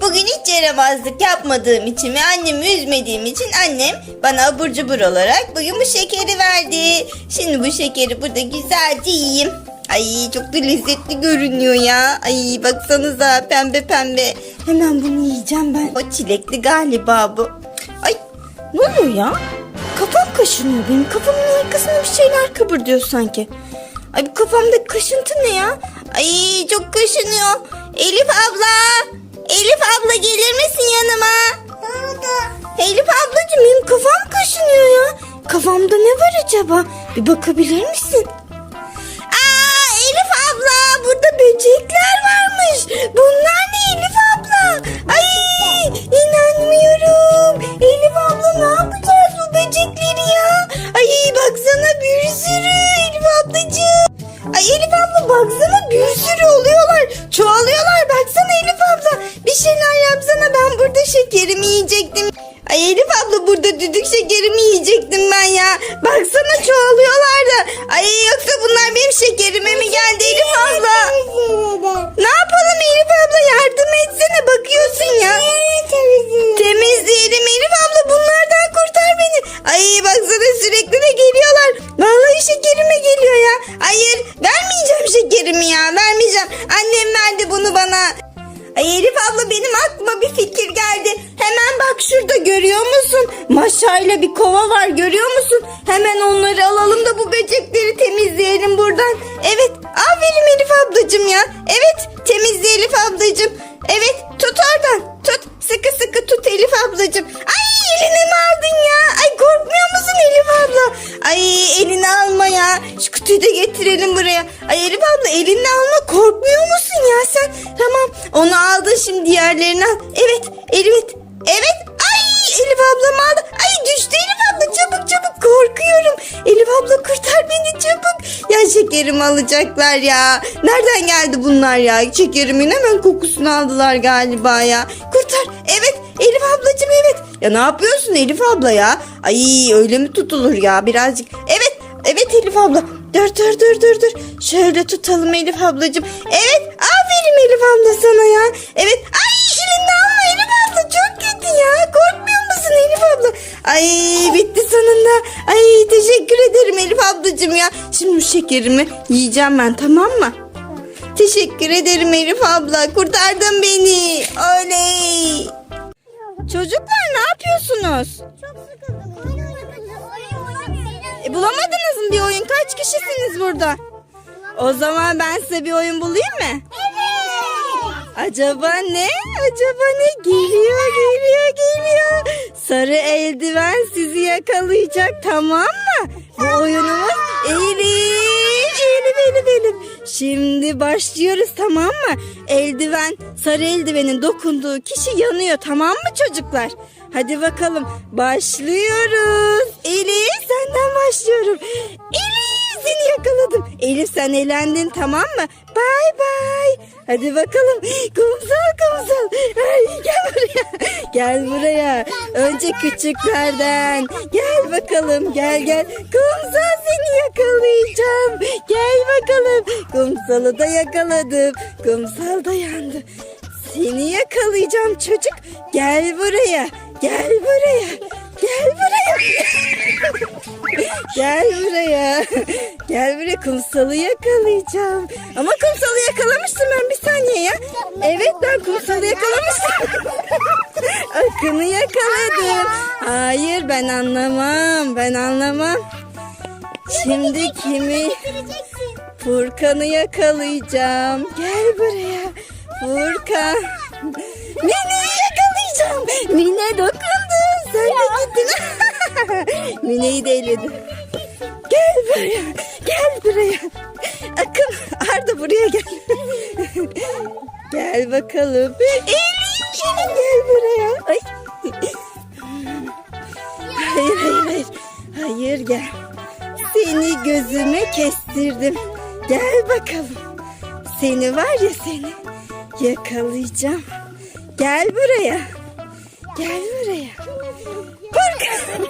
Bugün hiç yaramazlık yapmadığım için ve annemi üzmediğim için annem bana abur cubur olarak bugün bu şekeri verdi. Şimdi bu şekeri burada güzelce yiyeyim. Ay çok da lezzetli görünüyor ya. Ay baksanıza pembe pembe. Hemen bunu yiyeceğim ben. O çilekli galiba bu. Ay ne oluyor ya? Kafam kaşınıyor benim. Kafamın arkasında bir şeyler kıpırdıyor sanki. Ay bu kafamdaki kaşıntı ne ya? Ay çok kaşınıyor. Elif abla. Elif abla gelir misin yanıma? Elif ablacığım benim kafam kaşınıyor ya. Kafamda ne var acaba? Bir bakabilir misin? Aa Elif abla burada böcekler varmış. Bunlar ne Elif abla? Ay inanmıyorum. Elif abla ne yapacağız bu böcekleri ablacığım ya. Evet temizle Elif ablacığım. Evet tut oradan tut. Sıkı sıkı tut Elif ablacığım. Ay elini mi aldın ya? Ay korkmuyor musun Elif abla? Ay elini alma ya. Şu kutuyu da getirelim buraya. Ay Elif abla elini alma korkmuyor musun ya sen? Tamam onu aldın şimdi diğerlerini al. Evet evet evet. Ay Elif ablam aldı. Ay düştü Elif abla çabuk çabuk korkuyorum. Elif abla kurtar beni çabuk. Şekerimi alacaklar ya. Nereden geldi bunlar ya? Şekerimin hemen kokusunu aldılar galiba ya. Kurtar. Evet Elif ablacığım evet. Ya ne yapıyorsun Elif abla ya? Ay öyle mi tutulur ya birazcık. Evet evet Elif abla. Dur dur dur dur dur. Şöyle tutalım Elif ablacığım. Evet aferin Elif abla sana ya. Evet ay elini alma Elif abla çok kötü ya. Korkmuyor musun Elif abla? Ay bitti sonunda. Ay teşekkür ederim Elif ablacığım ya. Şimdi şekerimi yiyeceğim ben tamam mı? Teşekkür ederim Elif abla. Kurtardın beni. Oley. Çocuklar ne yapıyorsunuz? Çok sıkıldım. Oyun E, bulamadınız mı bir oyun? Kaç kişisiniz burada? O zaman ben size bir oyun bulayım mı? Evet. Acaba ne? Acaba ne? Geliyor, geliyor, geliyor. Sarı eldiven sizi yakalayacak tamam? Bu oyunumuz Elif, Elif, Elif, Elif. Şimdi başlıyoruz tamam mı? Eldiven, sarı eldivenin dokunduğu kişi yanıyor tamam mı çocuklar? Hadi bakalım başlıyoruz. Elif senden başlıyorum. Elif. Elif sen elendin tamam mı? Bay bay. Hadi bakalım. Kumsal kumsal. Ay, gel buraya. Gel buraya. Önce küçüklerden. Gel bakalım. Gel gel. Kumsal seni yakalayacağım. Gel bakalım. Kumsalı da yakaladım. Kumsal da yandı. Seni yakalayacağım çocuk. Gel buraya. Gel buraya. Gel buraya. Gel buraya. Gel buraya kumsalı yakalayacağım. Ama kumsalı yakalamıştım ben bir saniye ya. Evet ben kumsalı yakalamıştım. Akını yakaladım. Hayır ben anlamam. Ben anlamam. Şimdi kimi? Furkan'ı yakalayacağım. Gel buraya. Furkan. Mine'yi yakalayacağım. Mine dokundu. Sen de gittin. Mine'yi de eledim. Gel buraya. Gel buraya. Akın Arda buraya gel. gel bakalım. Elif gel buraya. Ay. Hayır hayır hayır. Hayır gel. Seni gözüme kestirdim. Gel bakalım. Seni var ya seni. Yakalayacağım. Gel buraya. Gel buraya. Furkan.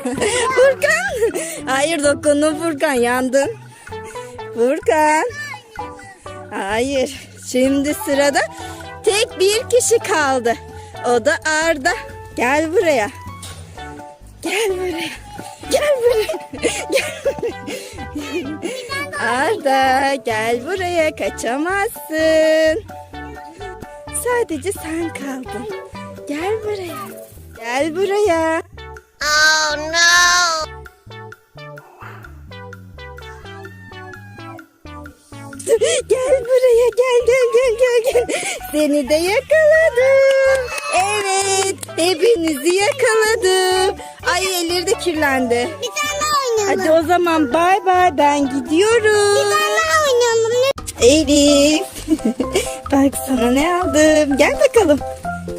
Furkan. Hayır dokundun Furkan yandın. Furkan. Hayır. Şimdi sırada tek bir kişi kaldı. O da Arda. Gel buraya. Gel buraya. Gel buraya. Gel buraya. Arda gel buraya kaçamazsın. Sadece sen kaldın. Gel buraya. Gel buraya. Oh no! Gel buraya gel gel gel gel gel. Seni de yakaladım. Evet hepinizi yakaladım. Ay elleri de kirlendi. Bir tane oynayalım. Hadi o zaman bay bay ben gidiyorum. Bir tane oynayalım. Elif. Bak sana ne aldım. Gel bakalım.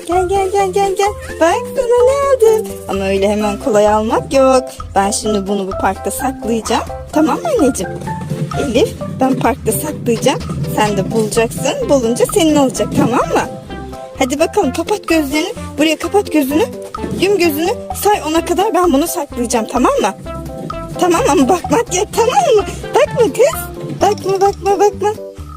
Gel gel gel gel gel. Bak sana ne aldım. Ama öyle hemen kolay almak yok. Ben şimdi bunu bu parkta saklayacağım. Tamam mı anneciğim? Elif ben parkta saklayacağım. Sen de bulacaksın. Bulunca senin olacak tamam mı? Hadi bakalım kapat gözlerini. Buraya kapat gözünü. Yum gözünü. Say ona kadar ben bunu saklayacağım tamam mı? Tamam ama bakmak yok tamam mı? Bakma kız. Bakma bakma bakma.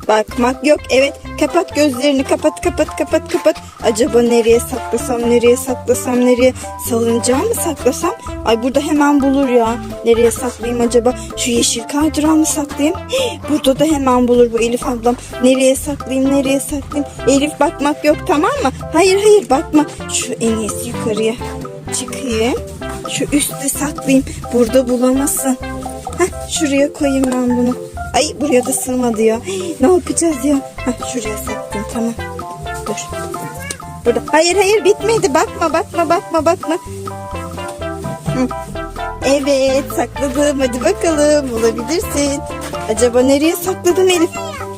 Bakmak yok. Evet kapat gözlerini kapat kapat kapat kapat. Acaba nereye saklasam nereye saklasam nereye salıncağı mı saklasam? Ay burada hemen bulur ya. Nereye saklayayım acaba? Şu yeşil kaydırağı mı saklayayım? Burada da hemen bulur bu Elif ablam. Nereye saklayayım nereye saklayayım? Elif bakmak yok tamam mı? Hayır hayır bakma. Şu en iyisi yukarıya çıkayım. Şu üstte saklayayım. Burada bulamasın. Heh, şuraya koyayım ben bunu. Ay buraya da sığmadı ya. Ne yapacağız ya? Heh, şuraya saklayayım tamam. Dur. Burada. Hayır hayır bitmedi. Bakma bakma bakma bakma. Hı. Evet sakladım. Hadi bakalım bulabilirsin. Acaba nereye sakladım Elif?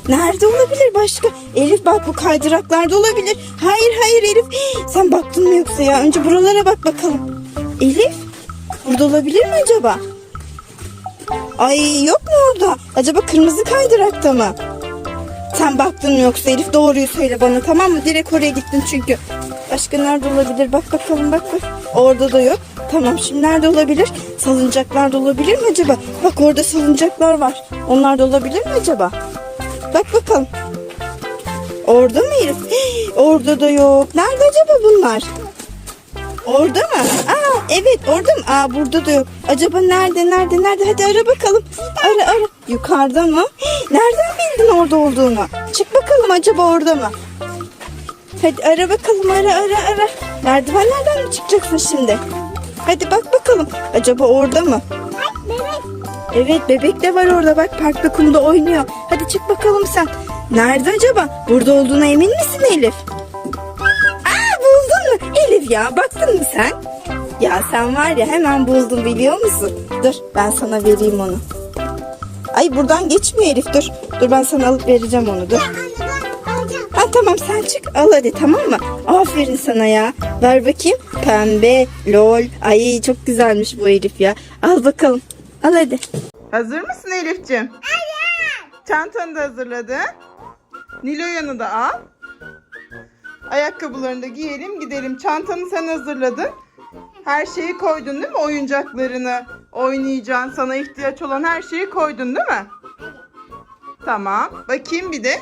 Nerede olabilir başka? Elif bak bu kaydıraklarda olabilir. Hayır hayır Elif. Sen baktın mı yoksa ya? Önce buralara bak bakalım. Elif burada olabilir mi acaba? Ay yok mu orada? Acaba kırmızı kaydırakta mı? Sen baktın mı yoksa Elif doğruyu söyle bana tamam mı? Direkt oraya gittin çünkü. Başka nerede olabilir? Bak bakalım bak bak. Orada da yok. Tamam şimdi nerede olabilir? Salıncaklarda olabilir mi acaba? Bak orada salıncaklar var. Onlar da olabilir mi acaba? Bak bakalım. Orada mı Elif? Orada da yok. Nerede acaba bunlar? Orada mı? Aa evet orada mı? Aa burada da yok. Acaba nerede nerede nerede? Hadi ara bakalım. Ara ara. Yukarıda mı? Nereden bildin orada olduğunu? Çık bakalım acaba orada mı? Hadi ara bakalım ara ara ara. Merdivenlerden mi çıkacaksın şimdi? Hadi bak bakalım. Acaba orada mı? Evet bebek de var orada bak parkta kumda oynuyor. Hadi çık bakalım sen. Nerede acaba? Burada olduğuna emin misin Elif? Aa buldun mu? Elif ya baktın mı sen? Ya sen var ya hemen buldun biliyor musun? Dur ben sana vereyim onu. Ay buradan geçmiyor Elif dur. Dur ben sana alıp vereceğim onu dur. Ha tamam sen çık al hadi tamam mı? Aferin sana ya. Ver bakayım. Pembe, lol. Ay çok güzelmiş bu Elif ya. Al bakalım. Al hadi. Hazır mısın Elif'ciğim? Evet. Çantanı da hazırladın. Nilo'yanı da al. Ayakkabılarını da giyelim gidelim. Çantanı sen hazırladın. Her şeyi koydun değil mi? Oyuncaklarını, oynayacağın, sana ihtiyaç olan her şeyi koydun değil mi? Tamam. Bakayım bir de.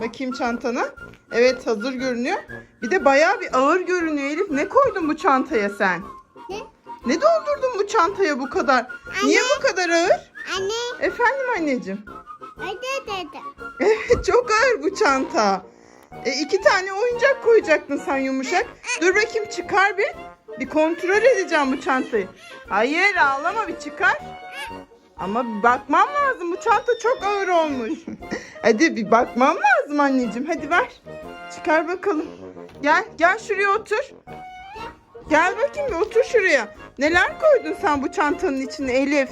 Bakayım çantana. Evet hazır görünüyor. Bir de bayağı bir ağır görünüyor Elif. Ne koydun bu çantaya sen? Ne? Ne doldurdun bu çantaya bu kadar? Niye bu kadar ağır? Anne. Efendim anneciğim. Öde dedi. Evet çok ağır bu çanta. E, iki tane oyuncak koyacaktın sen yumuşak. Dur bakayım çıkar bir. Bir kontrol edeceğim bu çantayı. Hayır ağlama bir çıkar. Ama bakmam lazım. Bu çanta çok ağır olmuş. Hadi bir bakmam lazım anneciğim. Hadi ver. Çıkar bakalım. Gel gel şuraya otur. Gel bakayım bir otur şuraya. Neler koydun sen bu çantanın içine Elif?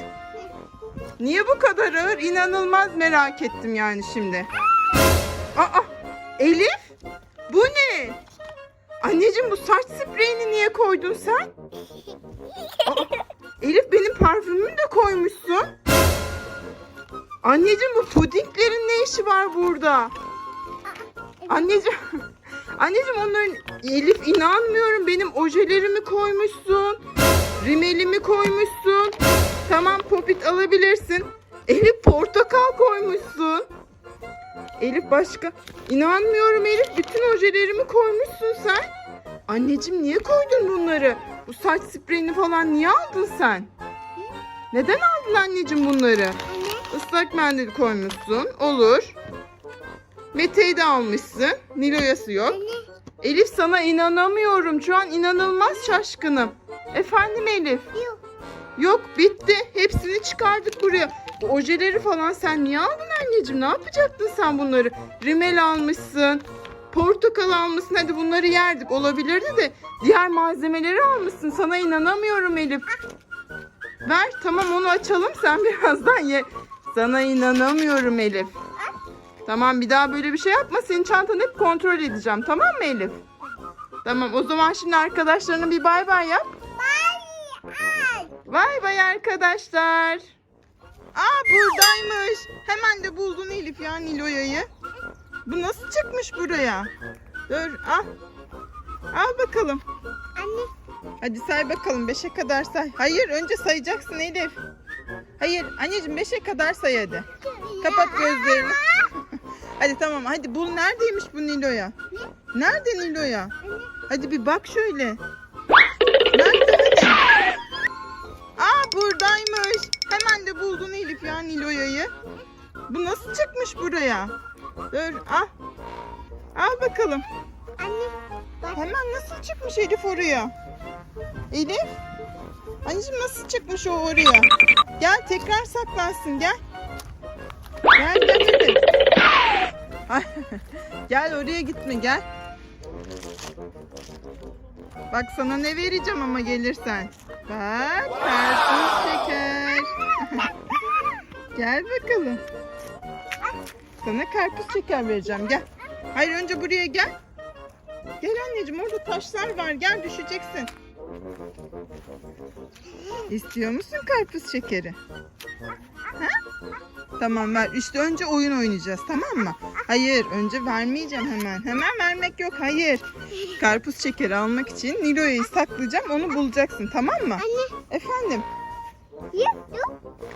Niye bu kadar ağır? İnanılmaz merak ettim yani şimdi. Aa, Elif? Bu ne? Anneciğim bu saç spreyini niye koydun sen? Aa, Elif benim parfümümü de koymuşsun. Anneciğim bu pudinglerin ne işi var burada? Anneciğim, anneciğim onların Elif inanmıyorum benim ojelerimi koymuşsun. Rimelimi koymuşsun. Tamam popit alabilirsin. Elif portakal koymuşsun. Elif başka. İnanmıyorum Elif. Bütün ojelerimi koymuşsun sen. Anneciğim niye koydun bunları? Bu saç spreyini falan niye aldın sen? Neden aldın anneciğim bunları? Anne. Islak mendil koymuşsun. Olur. Mete'yi de almışsın. Niloyası yok. Anne. Elif sana inanamıyorum. Şu an inanılmaz şaşkınım. Efendim Elif. Yok. Yok bitti. Hepsini çıkardık buraya. Bu ojeleri falan sen niye aldın anneciğim? Ne yapacaktın sen bunları? Rimel almışsın. Portakal almışsın. Hadi bunları yerdik. Olabilirdi de diğer malzemeleri almışsın. Sana inanamıyorum Elif. Ver tamam onu açalım sen birazdan ye. Sana inanamıyorum Elif. Tamam bir daha böyle bir şey yapma. Senin çantanı hep kontrol edeceğim. Tamam mı Elif? Tamam o zaman şimdi arkadaşlarına bir bay bay yap. Ay. Vay vay arkadaşlar. Aa buradaymış. Hemen de buldun Elif ya Niloya'yı. Bu nasıl çıkmış buraya? Dur al. Al bakalım. Anne. Hadi say bakalım. Beşe kadar say. Hayır önce sayacaksın Elif. Hayır anneciğim beşe kadar say hadi. Kapat gözlerini. hadi tamam hadi bul neredeymiş bu Nilo'ya? Nerede Nilo'ya? Hadi bir bak şöyle. Nerede hadi? Aa buradaymış. Hemen de buldun Elif ya Nilo'ya'yı. Bu nasıl çıkmış buraya? Dur al. Al bakalım. Anne. Bak. Hemen nasıl çıkmış Elif oraya? Elif? Anneciğim nasıl çıkmış o oraya? Gel tekrar saklansın gel. Gel gel gel oraya gitme gel. Bak sana ne vereceğim ama gelirsen. Bak karpuz şeker. gel bakalım. Sana karpuz şeker vereceğim gel. Hayır önce buraya gel. Gel anneciğim orada taşlar var gel düşeceksin. İstiyor musun karpuz şekeri? Ha? Tamam ver. İşte önce oyun oynayacağız tamam mı? Hayır önce vermeyeceğim hemen. Hemen vermek yok hayır. Karpuz şekeri almak için Nilo'yu saklayacağım onu bulacaksın tamam mı? Anne. Efendim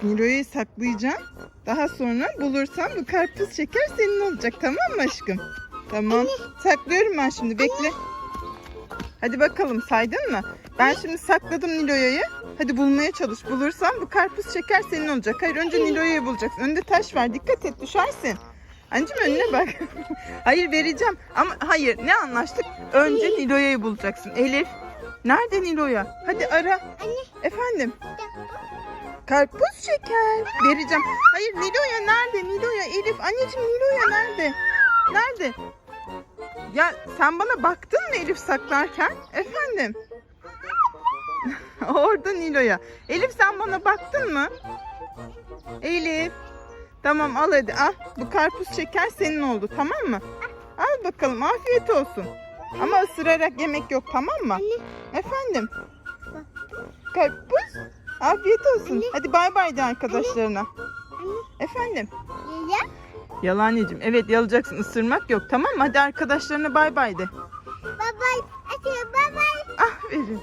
Nilo'yu saklayacağım. Daha sonra bulursam bu karpuz şeker senin olacak tamam mı aşkım? Tamam. Saklıyorum ben şimdi bekle. Hadi bakalım saydın mı? Ben şimdi sakladım Nilo'yu. Hadi bulmaya çalış. Bulursam bu karpuz şeker senin olacak. Hayır önce Nilo'yu bulacaksın. Önde taş var. Dikkat et düşersin. Anneciğim önüne bak. hayır vereceğim. Ama hayır ne anlaştık? Önce Nilo'yu bulacaksın. Elif. Nerede Nilo'ya? Hadi ara. Anne. Efendim. Karpuz şeker. Vereceğim. Hayır Nilo'ya nerede? Nilo'ya Elif. Anneciğim Nilo'ya nerede? Nerede? Ya sen bana baktın mı Elif saklarken? Efendim? Orada Nilo'ya. Elif sen bana baktın mı? Elif. Tamam al hadi al. Bu karpuz şeker senin oldu tamam mı? Al bakalım afiyet olsun. Ama ısırarak yemek yok tamam mı? Efendim? Karpuz. Afiyet olsun. Hadi bay bay de arkadaşlarına. Anne. Efendim? Ya. Yalanecim. Evet yalacaksın. Isırmak yok tamam mı? Hadi arkadaşlarına bay bay de. Bay bay. Hadi bay bay. Aferin.